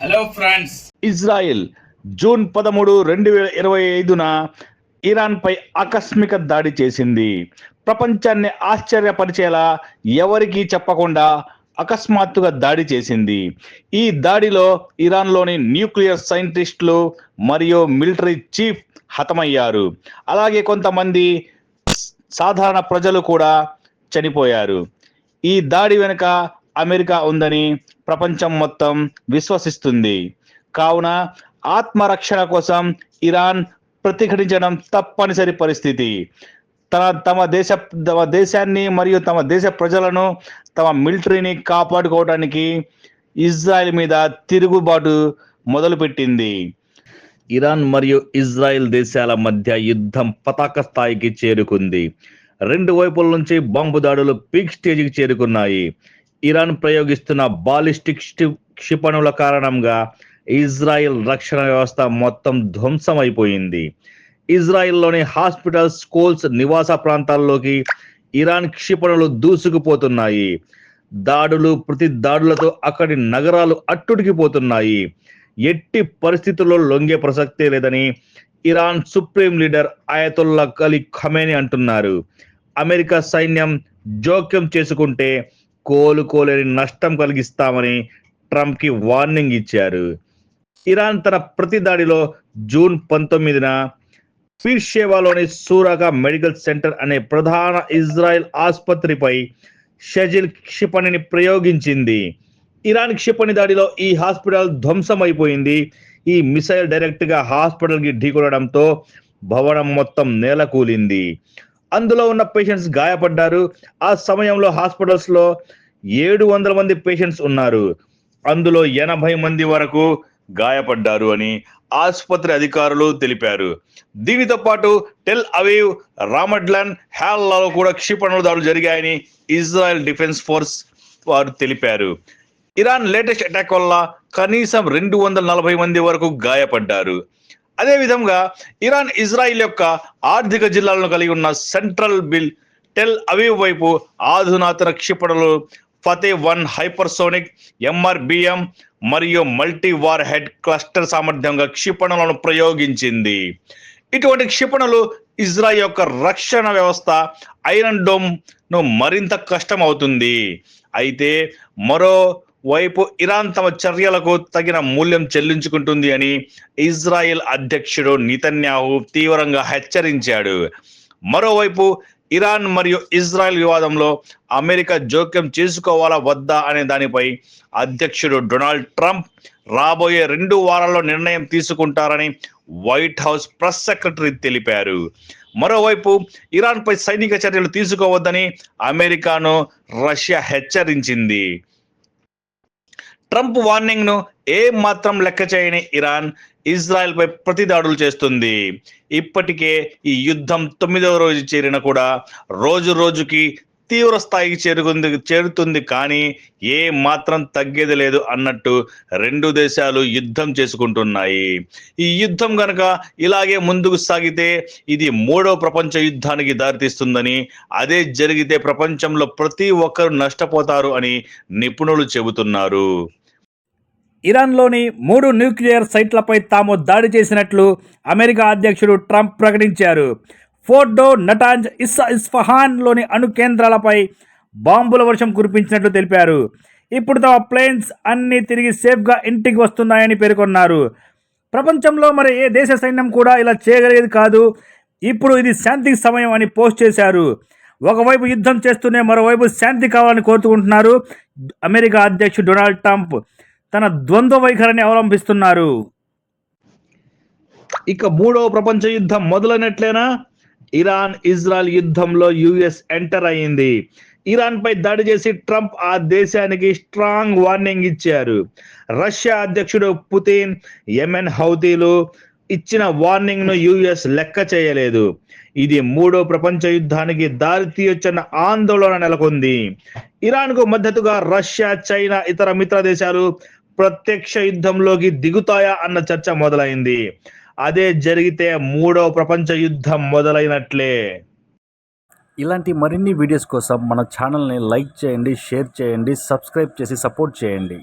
Hello friends Israel June పదమూడు రెండు వేల ఇరవై ఐదున ఇరాన్పై ఆకస్మిక దాడి చేసింది. ప్రపంచాన్ని ఆశ్చర్యపరిచేలా ఎవరికీ చెప్పకుండా అకస్మాత్తుగా దాడి చేసింది. ఈ దాడిలో ఇరాన్లోని న్యూక్లియర్ సైంటిస్టులు మరియు మిలిటరీ చీఫ్ హతమయ్యారు. అలాగే కొంతమంది సాధారణ ప్రజలు కూడా చనిపోయారు. ఈ దాడి వెనుక అమెరికా ఉందని ప్రపంచం మొత్తం విశ్వసిస్తుంది. కావున ఆత్మరక్షణ కోసం ఇరాన్ ప్రతిఘటించడం తప్పనిసరి పరిస్థితి. తన తమ దేశ తమ దేశాన్ని మరియు తమ దేశ ప్రజలను తమ మిలిటరీని కాపాడుకోవడానికి ఇజ్రాయెల్ మీద తిరుగుబాటు మొదలుపెట్టింది. ఇరాన్ మరియు ఇజ్రాయెల్ దేశాల మధ్య యుద్ధం పతాక స్థాయికి చేరుకుంది. రెండు వైపుల నుంచి బాంబు దాడులు పీక్ స్టేజ్కి చేరుకున్నాయి. ఇరాన్ ప్రయోగిస్తున్న బాలిస్టిక్ క్షిపణుల కారణంగా ఇజ్రాయెల్ రక్షణ వ్యవస్థ మొత్తం ధ్వంసమైపోయింది. ఇజ్రాయెల్లోని హాస్పిటల్ స్కూల్స్ నివాస ప్రాంతాల్లోకి ఇరాన్ క్షిపణులు దూసుకుపోతున్నాయి. దాడులు ప్రతి దాడులతో అక్కడి నగరాలు అట్టుడికిపోతున్నాయి. ఎట్టి పరిస్థితుల్లో లొంగే ప్రసక్తే లేదని Iran supreme leader Ayatollah Ali Khamenei అంటున్నారు. అమెరికా సైన్యం జోక్యం చేసుకుంటే కోలుకోలేని నష్టం కలిగిస్తామని ట్రంప్కి వార్నింగ్ ఇచ్చారు. ఇరాన్ తన ప్రతి దాడిలో జూన్ పంతొమ్మిదిన పీర్షేవాలోని సూరాగా మెడికల్ సెంటర్ అనే ప్రధాన ఇజ్రాయెల్ ఆసుపత్రిపై షజిల్ క్షిపణిని ప్రయోగించింది. ఇరాన్ క్షిపణి దాడిలో ఈ హాస్పిటల్ ధ్వంసమైపోయింది. ఈ మిసైల్ డైరెక్ట్గా హాస్పిటల్కి ఢీకొనడంతో భవనం మొత్తం నేలకూలింది. అందులో ఉన్న పేషెంట్స్ గాయపడ్డారు. ఆ సమయంలో హాస్పిటల్స్లో ఏడు వందల మంది పేషెంట్స్ ఉన్నారు. అందులో ఎనభై మంది వరకు గాయపడ్డారు అని ఆసుపత్రి అధికారులు తెలిపారు. దీనితో పాటు టెల్ అవీవ్ రామడ్లన్ హ్యాల్లో కూడా క్షిపణుల దాడులు జరిగాయని ఇజ్రాయెల్ డిఫెన్స్ ఫోర్స్ వారు తెలిపారు. ఇరాన్ లేటెస్ట్ అటాక్ వల్ల కనీసం రెండు వందల నలభై మంది వరకు గాయపడ్డారు. అదేవిధంగా ఇరాన్ ఇజ్రాయిల్ యొక్క ఆర్థిక జిల్లాలను కలిగి ఉన్న సెంట్రల్ బిల్ టెల్ అవీవ్ వైపు ఆధునాతన క్షిపణులు ఫతే వన్ హైపర్సోనిక్ ఎంఆర్బిఎం మరియు మల్టీ వార్ హెడ్ క్లస్టర్ సామర్థ్యంగా క్షిపణులను ప్రయోగించింది. ఇటువంటి క్షిపణులు ఇజ్రాయెల్ యొక్క రక్షణ వ్యవస్థ ఐరన్ డోమ్ను మరింత కష్టం అవుతుంది అయితే మరో వైపు ఇరాన్ తమ చర్యలకు తగిన మూల్యం చెల్లించుకుంటుంది అని ఇజ్రాయెల్ అధ్యక్షుడు నితన్యాహు తీవ్రంగా హెచ్చరించాడు. మరోవైపు ఇరాన్ మరియు ఇజ్రాయెల్ వివాదంలో అమెరికా జోక్యం చేసుకోవాలా వద్దా అనే దానిపై అధ్యక్షుడు డొనాల్డ్ ట్రంప్ రాబోయే రెండు వారాల్లో నిర్ణయం తీసుకుంటారని వైట్ హౌస్ ప్రెస్ సెక్రటరీ తెలిపారు. మరోవైపు ఇరాన్పై సైనిక చర్యలు తీసుకోవద్దని అమెరికాను రష్యా హెచ్చరించింది. ట్రంప్ వార్నింగ్ను ఏ మాత్రం లెక్క చేయని ఇరాన్ ఇజ్రాయెల్ పై ప్రతి దాడులు చేస్తుంది. ఇప్పటికే ఈ యుద్ధం తొమ్మిదవ రోజు చేరిన కూడా రోజు రోజుకి తీవ్ర స్థాయికి చేరుకుంది చేరుతుంది కానీ ఏ మాత్రం తగ్గేది లేదు అన్నట్టు రెండు దేశాలు యుద్ధం చేసుకుంటున్నాయి. ఈ యుద్ధం గనక ఇలాగే ముందుకు సాగితే ఇది మూడో ప్రపంచ యుద్ధానికి దారితీస్తుందని అదే జరిగితే ప్రపంచంలో ప్రతి ఒక్కరు నష్టపోతారు అని నిపుణులు చెబుతున్నారు. ఇరాన్లోని మూడు న్యూక్లియర్ సైట్లపై తాము దాడి చేసినట్లు అమెరికా అధ్యక్షుడు ట్రంప్ ప్రకటించారు. ఫోర్డో నటాంజ్ ఇస్సా ఇస్ఫహాన్లోని అణు కేంద్రాలపై బాంబుల వర్షం కురిపించినట్లు తెలిపారు. ఇప్పుడు తమ ప్లేన్స్ అన్నీ తిరిగి సేఫ్గా ఇంటికి వస్తున్నాయని పేర్కొన్నారు. ప్రపంచంలో మరి ఏ దేశ సైన్యం కూడా ఇలా చేయగలిగేది కాదు. ఇప్పుడు ఇది శాంతికి సమయం అని పోస్ట్ చేశారు. ఒకవైపు యుద్ధం చేస్తూనే మరోవైపు శాంతి కావాలని కోరుకుంటున్నారు. అమెరికా అధ్యక్షుడు డొనాల్డ్ ట్రంప్ తన ద్వంద్వ వైఖరిని అవలంబిస్తున్నారు. ఇక మూడవ ప్రపంచ యుద్ధం మొదలైనట్లేనా? ఇరాన్ ఇజ్రాయెల్ యుద్ధంలో యుఎస్ ఎంటర్ అయింది ఇరాన్ పై దాడి చేసి ట్రంప్ ఆ దేశానికి స్ట్రాంగ్ వార్నింగ్ ఇచ్చారు. రష్యా అధ్యక్షుడు పుతిన్ యెమెన్ హౌతీలు ఇచ్చిన వార్నింగ్ను యుఎస్ లెక్క చేయలేదు. ఇది మూడో ప్రపంచ యుద్ధానికి దారి తీయొచ్చన్న ఆందోళన నెలకొంది. ఇరాన్కు మద్దతుగా రష్యా చైనా ఇతర మిత్ర దేశాలు ప్రత్యక్ష యుద్ధంలోకి దిగుతాయా అన్న చర్చ మొదలైంది. అదే జరిగితే మూడో ప్రపంచ యుద్ధం మొదలైనట్లే. ఇలాంటి మరిన్ని వీడియోస్ కోసం మన ఛానల్ని లైక్ చేయండి షేర్ చేయండి సబ్స్క్రైబ్ చేసి సపోర్ట్ చేయండి.